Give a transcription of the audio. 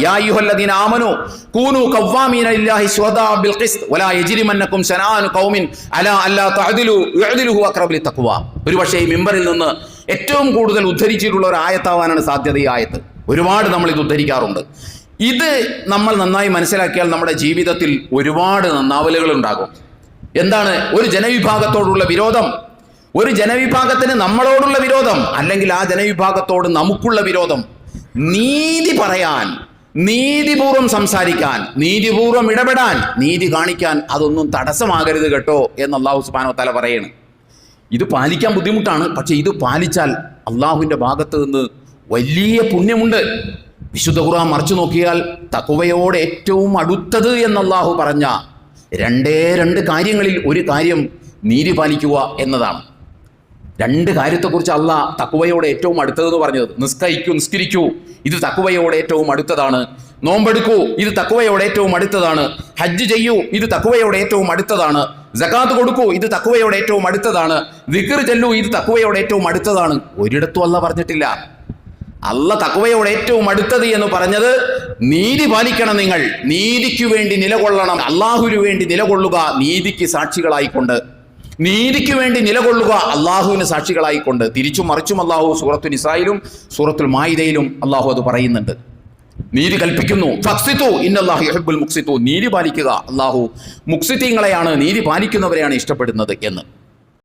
യാ ഖവ്വാമീന ലില്ലാഹി ബിൽ ഖിസ്ത് വലാ യജ്രിമന്നകും ഖൗമിൻ അലാ അല്ലാ തഅദിലു ഒരുപക്ഷേ ഈ മിമ്പറിൽ നിന്ന് ഏറ്റവും കൂടുതൽ ഉദ്ധരിച്ചിട്ടുള്ള ഒരു ആയത്താവാനാണ് സാധ്യത ഈ ആയത്ത്. ഒരുപാട് നമ്മൾ ഇത് ഉദ്ധരിക്കാറുണ്ട്. ഇത് നമ്മൾ നന്നായി മനസ്സിലാക്കിയാൽ നമ്മുടെ ജീവിതത്തിൽ ഒരുപാട് നന്നാവലുകൾ ഉണ്ടാകും. എന്താണ്? ഒരു ജനവിഭാഗത്തോടുള്ള വിരോധം ഒരു ജനവിഭാഗത്തിന് നമ്മളോടുള്ള വിരോധം അല്ലെങ്കിൽ ആ ജനവിഭാഗത്തോട് നമുക്കുള്ള വിരോധം. നീതി പറയാൻ നീതിപൂർവം സംസാരിക്കാൻ നീതിപൂർവം ഇടപെടാൻ നീതി കാണിക്കാൻ അതൊന്നും തടസ്സമാകരുത് കേട്ടോ എന്ന് അള്ളാഹു സുബാനോ തല പറയാണ്. ഇത് പാലിക്കാൻ ബുദ്ധിമുട്ടാണ് പക്ഷെ ഇത് പാലിച്ചാൽ അള്ളാഹുവിന്റെ ഭാഗത്ത് നിന്ന് വലിയ പുണ്യമുണ്ട്. വിശുദ്ധ ഖുർആൻ മറിച്ചു നോക്കിയാൽ തക്കുവയോട് ഏറ്റവും അടുത്തത് എന്ന് പറഞ്ഞ രണ്ടേ രണ്ട് കാര്യങ്ങളിൽ ഒരു കാര്യം നീതി പാലിക്കുക എന്നതാണ്. രണ്ട് കാര്യത്തെക്കുറിച്ച് അല്ല തക്കുവയോടെ ഏറ്റവും അടുത്തതെന്ന് പറഞ്ഞത്. നിസ്കരിക്കൂ നിസ്കരിക്കൂ. ഇത് തക്കുവയോടെ ഏറ്റവും അടുത്തതാണ്. നോമ്പെടുക്കൂ ഇത് തക്കുവയോടെ ഏറ്റവും അടുത്തതാണ്. ഹജ്ജ് ചെയ്യൂ ഇത് തക്കുവയോടെ ഏറ്റവും അടുത്തതാണ്. ജക്കാത്ത് കൊടുക്കൂ ഇത് തക്കുവയോടെ ഏറ്റവും അടുത്തതാണ്. വിക്ർ ചെല്ലൂ ഇത് തക്കുവയോടെ ഏറ്റവും അടുത്തതാണ്. ഒരിടത്തും അല്ല പറഞ്ഞിട്ടില്ല. അല്ല തക്കുവയോടെ ഏറ്റവും അടുത്തത് എന്ന് പറഞ്ഞത് നീതി പാലിക്കണം നിങ്ങൾ. നീതിക്കു വേണ്ടി നിലകൊള്ളണം. അള്ളാഹുവിനു വേണ്ടി നിലകൊള്ളുക. നീതിക്ക് സാക്ഷികളായിക്കൊണ്ട്. നീതിക്ക് വേണ്ടി നിലകൊള്ളുക അള്ളാഹുവിന് സാക്ഷികളായിക്കൊണ്ട്. തിരിച്ചും മറിച്ചും അള്ളാഹു സൂറത്തു നിസായിലും സൂറത്തുൽ മായിദയിലും അള്ളാഹു അത് പറയുന്നുണ്ട്. നീതി കൽപ്പിക്കുന്നു. ഇന്നല്ലാഹു നീതി പാലിക്കുക. അള്ളാഹു മുക്സിത്തീങ്ങളെയാണ് നീതി പാലിക്കുന്നവരെയാണ് ഇഷ്ടപ്പെടുന്നത് എന്ന്.